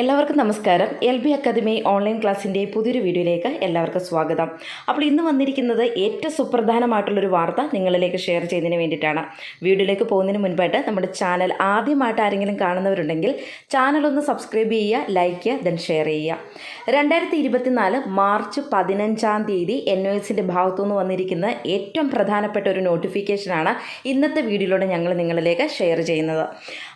എല്ലാവർക്കും നമസ്കാരം. L B academy online ക്ലാസ്സിന്റെ പുതിയൊരു വീഡിയോയിലേക്ക് എല്ലാവർക്കും സ്വാഗതം. അപ്പോൾ ഇന്ന് വന്നിരിക്കുന്നത് ഏറ്റവും സുപ്രധാനമായിട്ടുള്ളൊരു വാർത്ത നിങ്ങളിലേക്ക് ഷെയർ ചെയ്യുന്നതിന് വേണ്ടിയിട്ടാണ്. വീഡിയോയിലേക്ക് പോകുന്നതിന് മുൻപായിട്ട് നമ്മുടെ ചാനൽ ആദ്യമായിട്ട് ആരെങ്കിലും കാണുന്നവരുണ്ടെങ്കിൽ ചാനൽ ഒന്ന് സബ്സ്ക്രൈബ് ചെയ്യുക ലൈക്ക് ചെയ്യുക ദെൻ ഷെയർ ചെയ്യുക. രണ്ടായിരത്തി ഇരുപത്തിനാല് മാർച്ച് പതിനഞ്ചാം തീയതി എൻ ഒ എസിന്റെ ഭാഗത്തുനിന്ന് വന്നിരിക്കുന്ന ഏറ്റവും പ്രധാനപ്പെട്ട ഒരു നോട്ടിഫിക്കേഷനാണ് ഇന്നത്തെ വീഡിയോയിലൂടെ ഞങ്ങൾ നിങ്ങളിലേക്ക് ഷെയർ ചെയ്യുന്നത്.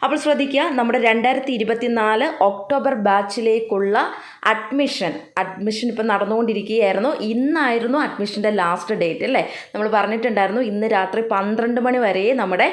അപ്പോൾ ശ്രദ്ധിക്കുക നമ്മുടെ രണ്ടായിരത്തി ഇരുപത്തിനാല് ഒക്ടോബർ ബാച്ചിലേക്കുള്ള അഡ്മിഷൻ. അഡ്മിഷൻ ഇപ്പം നടന്നുകൊണ്ടിരിക്കുകയായിരുന്നു. ഇന്നായിരുന്നു അഡ്മിഷന്റെ ലാസ്റ്റ് ഡേറ്റ് അല്ലേ? നമ്മൾ പറഞ്ഞിട്ടുണ്ടായിരുന്നു ഇന്ന് രാത്രി പന്ത്രണ്ട് മണി വരെ നമ്മുടെ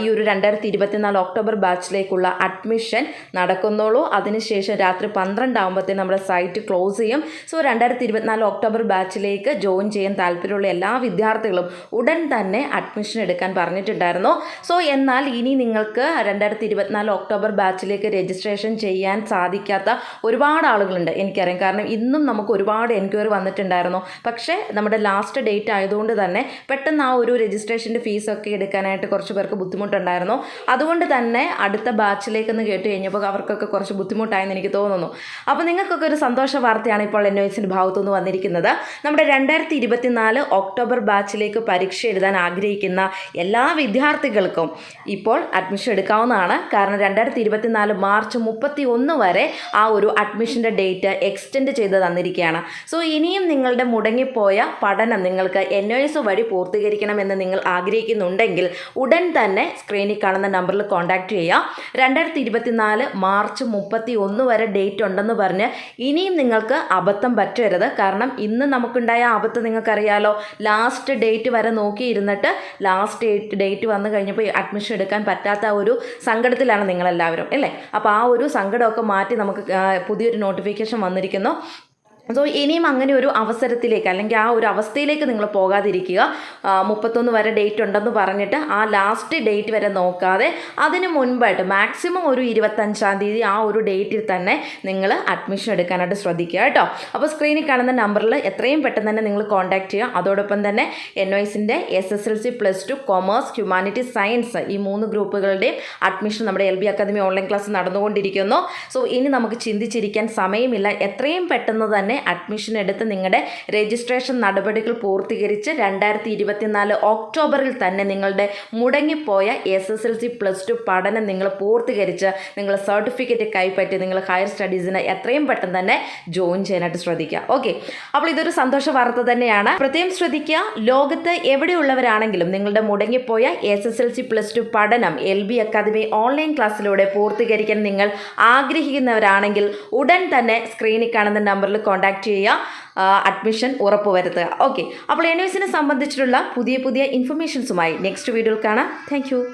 ഈ ഒരു രണ്ടായിരത്തി ഇരുപത്തിനാല് ഒക്ടോബർ ബാച്ചിലേക്കുള്ള അഡ്മിഷൻ നടക്കുന്നുള്ളൂ അതിനുശേഷം രാത്രി പന്ത്രണ്ടാകുമ്പോഴത്തേന് നമ്മുടെ സൈറ്റ് ക്ലോസ് ചെയ്യും. സോ രണ്ടായിരത്തി ഇരുപത്തിനാല് ഒക്ടോബർ ബാച്ചിലേക്ക് ജോയിൻ ചെയ്യാൻ താല്പര്യമുള്ള എല്ലാ വിദ്യാർത്ഥികളും ഉടൻ തന്നെ അഡ്മിഷൻ എടുക്കാൻ പറഞ്ഞിട്ടുണ്ടായിരുന്നു. സോ എന്നാൽ ഇനി നിങ്ങൾക്ക് രണ്ടായിരത്തി ഇരുപത്തിനാല് ഒക്ടോബർ ബാച്ചിലേക്ക് രജിസ്ട്രേഷൻ ചെയ്യാൻ സാധിക്കാത്ത ഒരുപാട് ആളുകളുണ്ട് എനിക്കറിയാം. കാരണം ഇന്നും നമുക്ക് ഒരുപാട് എൻക്വയറി വന്നിട്ടുണ്ടായിരുന്നു. പക്ഷേ നമ്മുടെ ലാസ്റ്റ് ഡേറ്റ് ആയതുകൊണ്ട് തന്നെ പെട്ടെന്ന് ആ ഒരു രജിസ്ട്രേഷന്റെ ഫീസൊക്കെ എടുക്കാനായിട്ട് കുറച്ച് പേർക്ക് ബുദ്ധിമുട്ടുണ്ടായിരുന്നു. അതുകൊണ്ട് തന്നെ അടുത്ത ബാച്ചിലേക്കെന്ന് കേട്ട് കഴിഞ്ഞപ്പോൾ അവർക്കൊക്കെ കുറച്ച് ബുദ്ധിമുട്ടായെന്ന് എനിക്ക് തോന്നുന്നു. അപ്പോൾ നിങ്ങൾക്കൊക്കെ ഒരു സന്തോഷ വാർത്തയാണ് ഇപ്പോൾ എൻ ഒസിന്റെ ഭാഗത്തുനിന്ന് വന്നിരിക്കുന്നത്. നമ്മുടെ രണ്ടായിരത്തി ഇരുപത്തിനാല് ഒക്ടോബർ ബാച്ചിലേക്ക് പരീക്ഷ എഴുതാൻ ആഗ്രഹിക്കുന്ന എല്ലാ വിദ്യാർത്ഥികൾക്കും ഇപ്പോൾ അഡ്മിഷൻ എടുക്കാവുന്നതാണ്. കാരണം രണ്ടായിരത്തി ഇരുപത്തിനാല് മാർച്ച് മുപ്പത്തി ഒന്ന് വരെ ആ ഒരു അഡ്മിഷന്റെ ഡേറ്റ് എക്സ്റ്റെൻഡ് ചെയ്ത് തന്നിരിക്കുകയാണ്. സോ ഇനിയും നിങ്ങളുടെ മുടങ്ങിപ്പോയ പഠനം നിങ്ങൾക്ക് എൻ എസ് വഴി പൂർത്തീകരിക്കണമെന്ന് നിങ്ങൾ ആഗ്രഹിക്കുന്നുണ്ടെങ്കിൽ ഉടൻ തന്നെ സ്ക്രീനിൽ കാണുന്ന നമ്പറിൽ കോൺടാക്റ്റ് ചെയ്യുക. രണ്ടായിരത്തി ഇരുപത്തിനാല് മാർച്ച് മുപ്പത്തി ഒന്ന് വരെ ഡേറ്റ് ഉണ്ടെന്ന് പറഞ്ഞ് ഇനിയും നിങ്ങൾക്ക് അബദ്ധം പറ്റരുത്. കാരണം ഇന്ന് നമുക്കുണ്ടായ അബദ്ധം നിങ്ങൾക്കറിയാലോ. ലാസ്റ്റ് ഡേറ്റ് വരെ നോക്കിയിരുന്നിട്ട് ലാസ്റ്റ് ഡേറ്റ് വന്നു കഴിഞ്ഞപ്പോൾ അഡ്മിഷൻ എടുക്കാൻ പറ്റാത്ത ഒരു സങ്കടത്തിലാണ് നിങ്ങളെല്ലാവരും അല്ലേ? അപ്പോൾ ആ ഒരു സങ്കടമൊക്കെ നമുക്ക് പുതിയൊരു നോട്ടിഫിക്കേഷൻ വന്നിരിക്കുന്നു. സോ ഇനിയും അങ്ങനെ ഒരു അവസരത്തിലേക്ക് അല്ലെങ്കിൽ ആ ഒരു അവസ്ഥയിലേക്ക് നിങ്ങൾ പോകാതിരിക്കുക. മുപ്പത്തൊന്ന് വരെ ഡേറ്റ് ഉണ്ടെന്ന് പറഞ്ഞിട്ട് ആ ലാസ്റ്റ് ഡേറ്റ് വരെ നോക്കാതെ അതിന് മുൻപായിട്ട് മാക്സിമം ഒരു ഇരുപത്തഞ്ചാം തീയതി ആ ഒരു ഡേറ്റിൽ തന്നെ നിങ്ങൾ അഡ്മിഷൻ എടുക്കാനായിട്ട് ശ്രദ്ധിക്കുക കേട്ടോ. അപ്പോൾ സ്ക്രീനിൽ കാണുന്ന നമ്പറിൽ എത്രയും പെട്ടെന്ന് തന്നെ നിങ്ങൾ കോൺടാക്ട് ചെയ്യുക. അതോടൊപ്പം തന്നെ N ഒസിന്റെ S S L C plus two commerce humanity science ഈ മൂന്ന് ഗ്രൂപ്പുകളുടെയും അഡ്മിഷൻ നമ്മുടെ L B academy online class നടന്നുകൊണ്ടിരിക്കുന്നു. സോ ഇനി നമുക്ക് ചിന്തിച്ചിരിക്കാൻ സമയമില്ല. എത്രയും പെട്ടെന്ന് തന്നെ അഡ്മിഷൻ എടുത്ത് നിങ്ങളുടെ രജിസ്ട്രേഷൻ നടപടികൾ പൂർത്തീകരിച്ച് രണ്ടായിരത്തി ഇരുപത്തിനാല് ഒക്ടോബറിൽ തന്നെ നിങ്ങളുടെ മുടങ്ങിപ്പോയ S S L C plus two പഠനം നിങ്ങൾ പൂർത്തീകരിച്ച് നിങ്ങൾ സർട്ടിഫിക്കറ്റ് കൈപ്പറ്റി നിങ്ങൾ ഹയർ സ്റ്റഡീസിന് എത്രയും പെട്ടെന്ന് തന്നെ ജോയിൻ ചെയ്യാനായിട്ട് ശ്രദ്ധിക്കുക. ഓക്കെ അപ്പോൾ ഇതൊരു സന്തോഷ വാർത്ത തന്നെയാണ്. പ്രത്യേകം ശ്രദ്ധിക്കുക. ലോകത്ത് എവിടെയുള്ളവരാണെങ്കിലും നിങ്ങളുടെ മുടങ്ങിപ്പോയ S S L C plus two പഠനം എൽ ബി അക്കാദമി ഓൺലൈൻ ക്ലാസ്സിലൂടെ പൂർത്തീകരിക്കാൻ നിങ്ങൾ ആഗ്രഹിക്കുന്നവരാണെങ്കിൽ ഉടൻ തന്നെ സ്ക്രീനിൽ കാണുന്ന നമ്പറിൽ കോൺടാക്ട് ചെയ്യുക ആ, അഡ്മിഷൻ ഉറപ്പുവരുത്തുക. ഓക്കെ അപ്പോൾ എൻ സംബന്ധിച്ചിട്ടുള്ള പുതിയ പുതിയ ഇൻഫർമേഷൻസുമായി നെക്സ്റ്റ് വീഡിയോയിൽ കാണാം. താങ്ക്